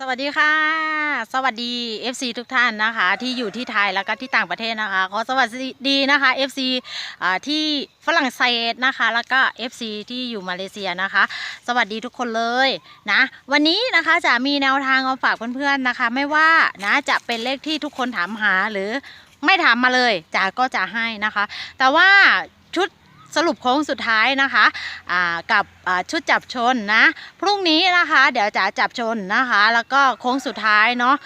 สวัสดีค่ะ สวัสดี FC ทุกท่านนะคะ ที่อยู่ที่ไทยแล้วก็ที่ต่างประเทศนะคะขอสวัสดีนะคะ FC อ่าที่ฝรั่งเศสนะคะ แล้วก็ FC ที่อยู่มาเลเซียนะคะ สวัสดีทุกคนเลยนะวันนี้นะคะจะมีแนวทางมาฝากเพื่อนๆนะคะ ไม่ว่านะจะเป็นเลขที่ทุกคนถามหาหรือไม่ถามมาเลยจ๋าก็จะให้นะคะ แต่ว่า สรุปโค้งสุดท้ายนะคะกับชุดจับชนนะ พรุ่งนี้นะคะ เดี๋ยวจะจับชนนะคะ แล้วก็โค้งสุดท้ายเนาะ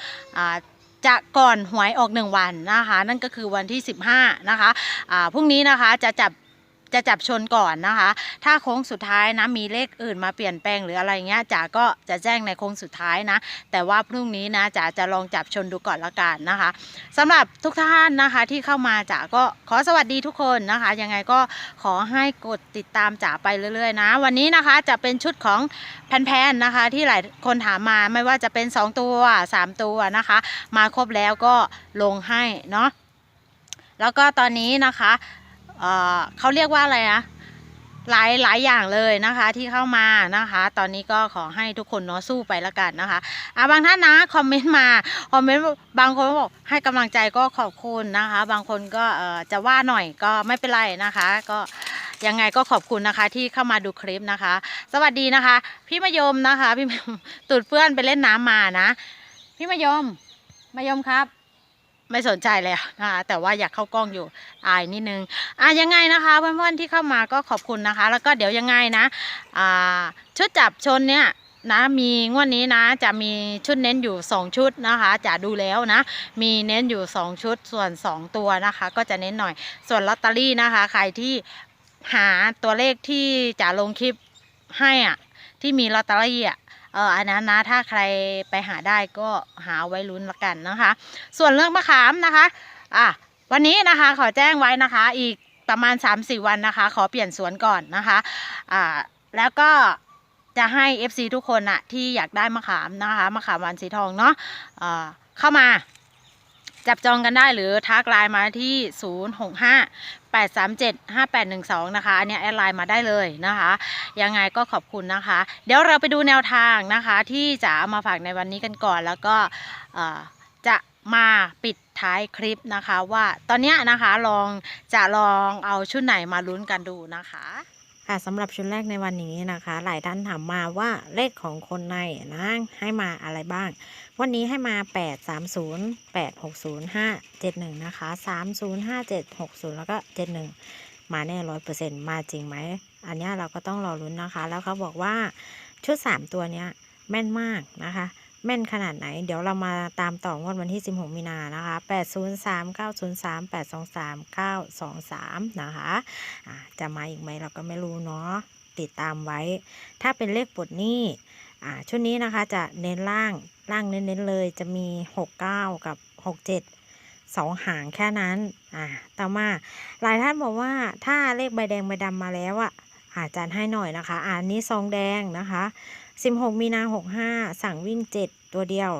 จะก่อนหวยออกหนึ่งวันนะคะ นั่นก็คือวันที่ 15 นะคะะพรุ่งนี้นะคะจะจับ จะจับชนก่อนนะคะ ถ้าโค้งสุดท้ายนะมีเลขอื่นมาเปลี่ยนแปลงหรืออะไรเงี้ยจ๋าก็จะแจ้งในโค้งสุดท้ายนะ แต่ว่าพรุ่งนี้นะจ๋าจะลองจับชนดูก่อนละกันนะคะสำหรับทุกท่านนะคะที่เข้ามาจ๋าก็ขอสวัสดีทุกคนนะคะ ยังไงก็ขอให้กดติดตามจ๋าไปเรื่อยๆนะ วันนี้นะคะจะเป็นชุดของแพนๆนะคะ ที่หลายคนถามมาไม่ว่าจะเป็น 2 ตัว 3 ตัวนะคะ มาครบแล้วก็ลงให้เนาะแล้วก็ตอนนี้นะคะ เขาเรียกว่าอะไรนะหลายหลายอย่างเลยนะคะที่เข้ามานะคะ ตอนนี้ก็ขอให้ทุกคนเนาะสู้ไปละกันนะคะอะบางท่านนะคอมเมนต์มาคอมเมนต์บางคนบอกให้กำลังใจก็ขอบคุณนะคะ บางคนก็เอ่อจะว่าหน่อยก็ไม่เป็นไรนะคะ ก็ยังไงก็ขอบคุณนะคะที่เข้ามาดูคลิปนะคะ สวัสดีนะคะ พี่มยมนะคะ พี่ตูดเพื่อนไปเล่นน้ำมานะ พี่มยมมยมครับ ไม่สนใจเลยนะคะแต่ว่าอยากเข้ากล้องอยู่อายนิดนึงอะยังไงนะคะเพื่อนๆที่เข้ามาก็ขอบคุณนะคะ แล้วก็เดี๋ยวยังไงนะอ่าชุดจับชนเนี่ยนะมีงวดนี้นะจะมีชุดเน้นอยู่ 2 ชุดนะคะ จะดูแล้วนะ มีเน้นอยู่ 2 ชุดส่วน 2 ตัวนะคะ ก็จะเน้นหน่อยส่วนลอตเตอรี่นะคะ ใครที่หาตัวเลขที่จะลงคลิปให้อะที่มีลอตเตอรี่อะ เอออันนั้นนะถ้าใครไปหาได้ก็หาไว้ลุ้นละกันนะคะ ส่วนเรื่องมะขามนะคะอะวันนี้นะคะขอแจ้งไว้นะคะ อีกประมาณ 3-4 วันนะคะ ขอเปลี่ยนสวนก่อนนะคะอ่าแล้วก็จะให้ FC ทุกคนอะที่อยากได้มะขามนะคะมะขามหวานสีทองเนาะเอ่อเข้ามา จับจองกันได้หรือทักไลน์มาที่ 065 837 5812 นะคะ อันนี้แอดไลน์มาได้เลยนะคะ ยังไงก็ขอบคุณนะคะ เดี๋ยวเราไปดูแนวทางนะคะ ที่จะเอามาฝากในวันนี้กันก่อน แล้วก็จะมาปิดท้ายคลิปนะคะว่าตอนนี้นะคะลองจะลองเอาชุดไหนมาลุ้นกันดูนะคะค่ะสำหรับชุดแรกในวันนี้นะคะ หลายท่านถามมาว่าเลขของคนในนะให้มาอะไรบ้าง วันนี้ให้มา 8 3 0 8 6 0 5 7 1 นะคะ 3 0 5 7 6 0 แล้วก็ 71 มาแน่ร้อยเปอร์เซ็นต์มาจริงไหม อันนี้เราก็ต้องรอลุ้นนะคะ แล้วเขาบอกว่าชุด 3 ตัวเนี้ยแม่นมากนะคะ แม่นขนาดไหน เดี๋ยวเรามาตามต่องวดวันที่ 16 มีนานะคะ 803 903 823 923 นะคะอะจะมาอีกไหมเราก็ไม่รู้เนาะติดตามไว้ ถ้าเป็นเลขปลดหนี้อ่ชุดนี้นะคะจะเน้นล่าง ล่างเน้นๆเลยจะมี 69 กับ 67สองหางแค่นั้น อ่า ต่อมา หลายท่านบอกว่าถ้าเลขใบแดงใบดำมาแล้วอะอาจารย์ให้หน่อยนะคะ อ่านนี้ซองแดงนะคะ 16 มีนา 65 สั่งวิ่ง 7 ตัวเดียว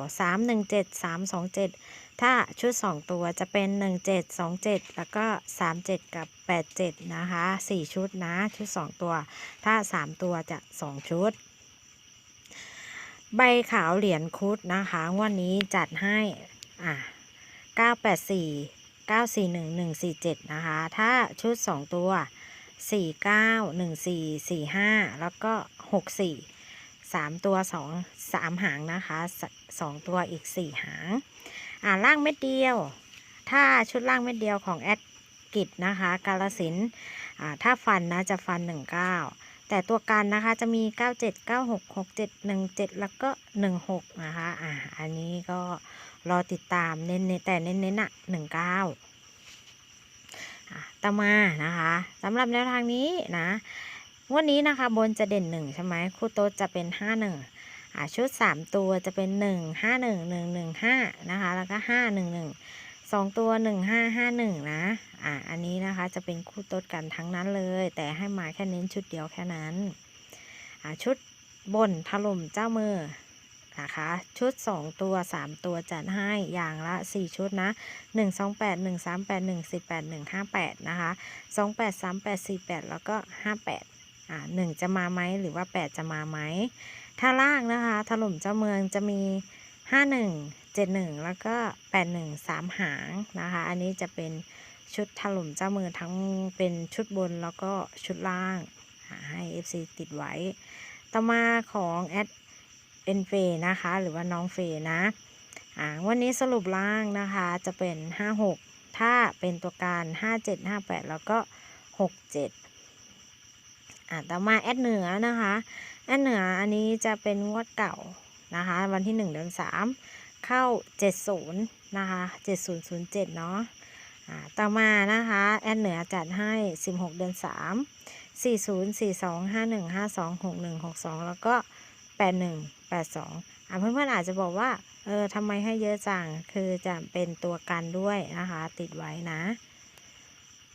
317 327 ถ้าชุด 2 ตัวจะเป็น 17 27 แล้วก็ 37 กับ 87 นะคะ 4 ชุดนะ ชุด 2 ตัว ถ้า 3 ตัวจะ 2 ชุด ใบขาวเหรียญคุดนะคะวันนี้จัดให้อ่า984 941 147 นะคะ ถ้าชุด 2 ตัว 49 14 45 แล้วก็ 64 3 ตัว 2 3 หางนะคะสสองตัวอีก 4 หาง อ่าล่างเม็ดเดียว ถ้าชุดล่างเม็ดเดียวของแอดกิจนะคะ กาลสินอ่าถ้าฟันนะจะฟัน 19 แต่ตัวกันนะคะจะมี 97 96 67 17 แล้วก็ 16 นะคะ อ่า อันนี้ก็รอติดตามเน้นแต่เน้นๆอะ19อะต่อมานะคะสำหรับแนวทางนี้นะงวันนี้นะคะบนจะเด่นหนึ่งใช่ไหมคู่โต๊ดจะเป็นห้าหนึ่งอะชุดสามตัวจะเป็นหนึ่งห้าหนึ่งหนึ่งหนึ่งห้านะคะแล้วก็ห้าหนึ่งหนึ่ง สองตัวหนึ่งห้าห้าหนึ่งนะ อะอันนี้นะคะจะเป็นคู่ต๊ดกันทั้งนั้นเลย แต่ให้มาแค่เน้นชุดเดียวแค่นั้น อะชุดบนถล่มเจ้ามือนะคะ ชุด 2 ตัว 3 ตัวจัดให้อย่างละ 4 ชุดนะ 1 2 8 1 3 8 1 4 8 1 5 8 นะคะ 2 8 3 8 4 8 แล้วก็ 58 อ่า 1 จะมาไหมหรือว่า 8 จะมาไหม ถ้าล่างนะคะ ถล่มเจ้าเมืองจะมีห้าหนึ่งเจ็ดหนึ่งแล้วก็แปดหนึ่งสามหางนะคะ อันนี้จะเป็นชุดถล่มเจ้ามือทั้งเป็นชุดบนแล้วก็ชุดล่างหาให้ FC ติดไว้ ต่อมาของแอดเอ็นเฟนะคะ หรือว่าน้องเฟนะอ่าวันนี้สรุปล่างนะคะจะเป็น 56 ถ้าเป็นตัวการ 57 58 แล้วก็ 67อ่าต่อมาแอดเหนือนะคะ แอดเหนืออันนี้จะเป็นงวดเก่านะคะ วันที่ 1 เดือน 3 เข้า 70 นะคะ 7007 เนาะอ่าต่อมานะคะ แอดเหนือจัดให้ 16 เดือน3สี่ศูนย์สี่สองห้าหนึ่งห้าสองหกหนึ่งหกสองแล้วก็แปดหนึ่งแปดสองอ่าเพื่อนๆอาจจะบอกว่า เออทำไมให้เยอะจัง คือจะเป็นตัวกันด้วยนะคะ ติดไว้นะ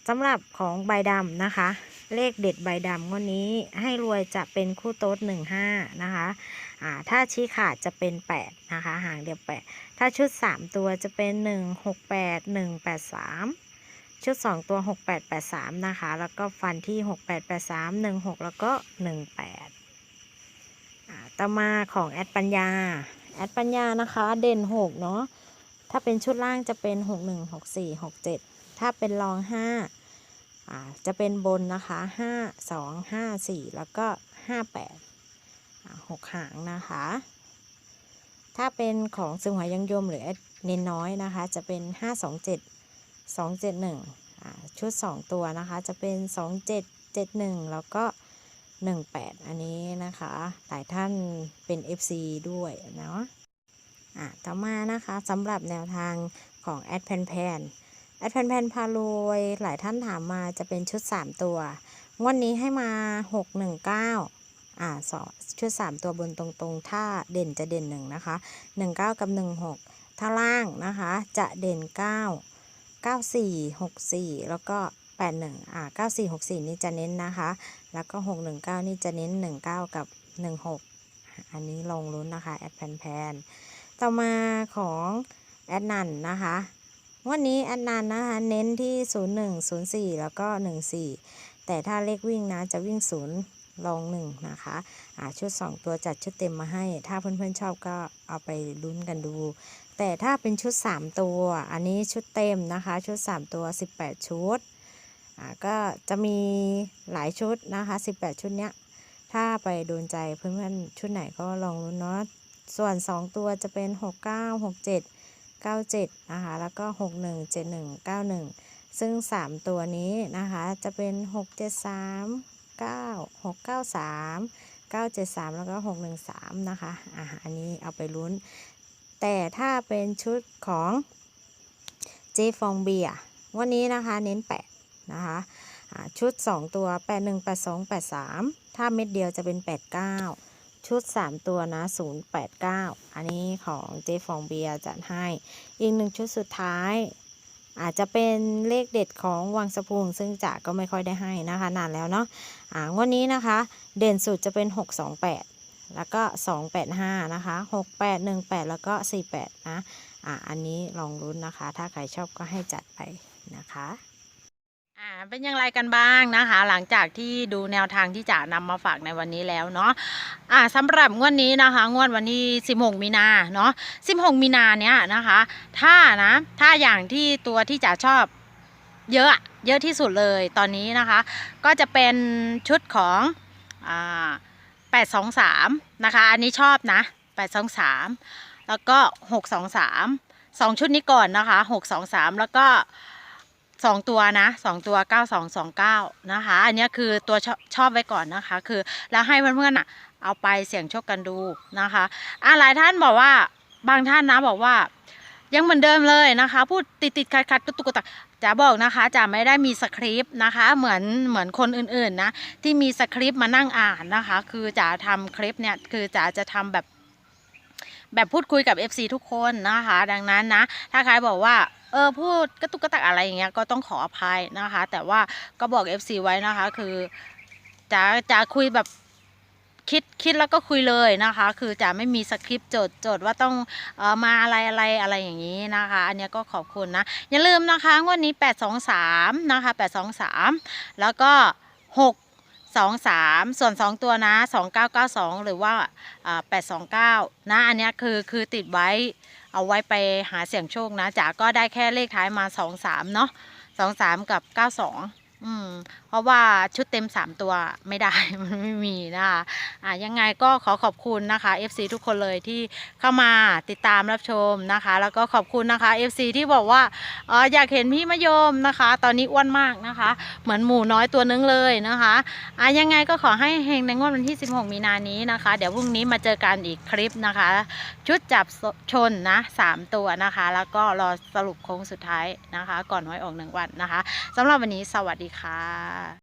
สำหรับของใบดำนะคะ เลขเด็ดใบดำงวันนี้ให้รวยจะเป็นคู่โต๊ดหนึ่งห้านะคะอ่าถ้าชี้ขาดจะเป็นแปดนะคะหางเดียวแปดถ้าชุดสามตัวจะเป็นหนึ่งหกแปดหนึ่งแปดสามชุด 2 ตัว 6883 นะคะ แล้วก็ฟันที่ 6883 16 แล้วก็ 18อ่าต่อมาของแอดปัญญา แอดปัญญานะคะ เด่น 6 เนาะถ้าเป็นชุดล่างจะเป็น 61 64 67 ถ้าเป็นรอง5อ่า จะเป็นบนนะคะ5 2 5 4แล้วก็58อ่า6หางนะคะ ถ้าเป็นของซึงหวยยังยมหรือเน้นน้อยนะคะ จะเป็น527สองเจ็ดหนึ่งชุดสองตัวนะคะ จะเป็นสองเจ็ดเจ็ดหนึ่งแล้วก็หนึ่งแปดอันนี้นะคะ หลายท่านเป็น FC ด้วยเนาะอะต่อมานะคะสำหรับแนวทางของแอดแพนแพน แอดแพนแพนพารวยหลายท่านถามมาจะเป็นชุด 3 ตัว งวันนี้ให้มา 6 1 9 อ่าสองชุด 3 ตัวบนตรงๆ ถ้าเด่นจะเด่นหนึ่งนะคะ 19 กับ 16 ถ้าล่างนะคะ จะเด่น 9 9464 แล้วก็81อ่า9464 นี่จะเน้นนะคะ แล้วก็ 619 นี่จะเน้น 19 กับ 16 อันนี้ลงลุ้นนะคะ แอดแพนแพนต่อมาของแอดนันนะคะ วันนี้อดนันนะคะเน้นที่ 01 04 แล้วก็ 14 แต่ถ้าเลขวิ่งนะจะวิ่ง 0 ลง 1 นะคะอ่าชุด 2 ตัวจัดชุดเต็มมาให้ ถ้าเพื่อนๆชอบก็เอาไปลุ้นกันดู แต่ถ้าเป็นชุด 3 ตัว อันนี้ชุดเต็มนะคะ ชุด 3 ตัว 18 ชุดอ่าก็จะมีหลายชุดนะคะ 18 ชุดเนี้ยถ้าไปโดนใจเพื่อนๆชุดไหนก็ลองรุ้นเนาะส่วน 2 ตัวจะเป็น 69 67 97นะคะแล้วก็ 61 71 91 ซึ่ง 3 ตัวนี้นะคะจะเป็น 673 9 693 973 แล้วก็ 613 นะคะอ่าอันนี้เอาไปลุ้น แต่ถ้าเป็นชุดของเจฟองเบียวันนี้นะคะเน้น 8 นะคะชุด 2 ตัว 81 82 83 ถ้าเม็ดเดียวจะเป็น 89 ชุด 3 ตัวนะ 089 อันนี้ของเจฟองเบียจัดให้ อีกหนึ่งชุดสุดท้าย อาจจะเป็นเลขเด็ดของวังสะพุงซึ่งจ๋าก็ไม่ค่อยได้ให้นะคะ นานแล้วเนาะอ่างวันนี้นะคะ เด่นสุดจะเป็น 628 แล้วก็ 285 นะคะ 6818 แล้วก็ 48 นะอ่าอันนี้ลองรุ้นนะคะ ถ้าใครชอบก็ให้จัดไปนะคะ อ่าเป็นอย่างไรกันบ้างนะคะ หลังจากที่ดูแนวทางที่จะนำมาฝากในวันนี้แล้วเนาะอ่าสำหรับงวดนี้นะคะ งวดวันที่16มีนาเนาะ16มีนาเนี้ยนะคะ ถ้านะถ้าอย่างที่ตัวที่จะชอบเยอะเยอะที่สุดเลยตอนนี้นะคะ ก็จะเป็นชุดของอ่า823นะคะ อันนี้ชอบนะ 823 แล้วก็ 623สองชุดนี้ก่อนนะคะ 623 แล้วก็ สองตัวนะสองตัวเก้าสองสองเก้านะคะ อันนี้คือตัวชอบชอบไว้ก่อนนะคะ คือแล้วให้เพื่อนๆอะ เอาไปเสี่ยงโชคกันดูนะคะอะหลายท่านบอกว่าบางท่านนะบอกว่า ยังเหมือนเดิมเลยนะคะ พูดติดติดขัดขัดตุกตุกตักจะบอกนะคะจะไม่ได้มีสคริปต์นะคะ เหมือนเหมือนคนอื่นๆนะที่มีสคริปต์มานั่งอ่านนะคะ คือจะทำคลิปเนี่ยคือจะจะทำแบบแบบพูดคุยกับ FC ทุกคนนะคะ ดังนั้นนะ ถ้าใครบอกว่า ออพูดกระตุกกระตักอะไรอย่างเงี้ยก็ต้องขออภัยนะคะ แต่ว่าก็บอก FC ไว้นะคะ คือจะจะคุยแบบคิดคิดแล้วก็คุยเลยนะคะ คือจะไม่มีสคริปต์โจทย์โจทย์ว่าต้องออมาอะไรอะไรอะไรอย่างนี้นะคะ อันนี้ก็ขอบคุณนะ อย่าลืมนะคะงวดนี้ 823 นะคะ 823 แล้วก็ 6 สองสามส่วนสองตัวนะสองเก้าเก้าสองหรือว่าแปดสองเก้านะ อันนี้คือคือติดไว้เอาไว้ไปหาเสี่ยงโชคนะจ๋าก็ได้แค่เลขท้ายมาสองสามเนาะสองสามกับเก้าส อืม เพราะว่าชุดเต็ม3ตัวไม่ได้ มันไม่มีนะคะอะยังไงก็ขอขอบคุณนะคะ FC ทุกคนเลยที่เข้ามาติดตามรับชมนะคะ แล้วก็ขอบคุณนะคะ FC ที่บอกว่าเอออยากเห็นพี่มะยมนะคะ ตอนนี้อ้วนมากนะคะ เหมือนหมูน้อยตัวนึงเลยนะคะอะยังไงก็ขอให้เฮงในงวดวันที่ 16 มีนานี้นะคะ เดี๋ยวพรุ่งนี้มาเจอกันอีกคลิปนะคะ ชุดจับชนนะ3ตัวนะคะ แล้วก็รอสรุปโค้งสุดท้ายนะคะ ก่อนหวยออกหนึ่งวันนะคะสำหรับวันนี้สวัสดีดีค่ะ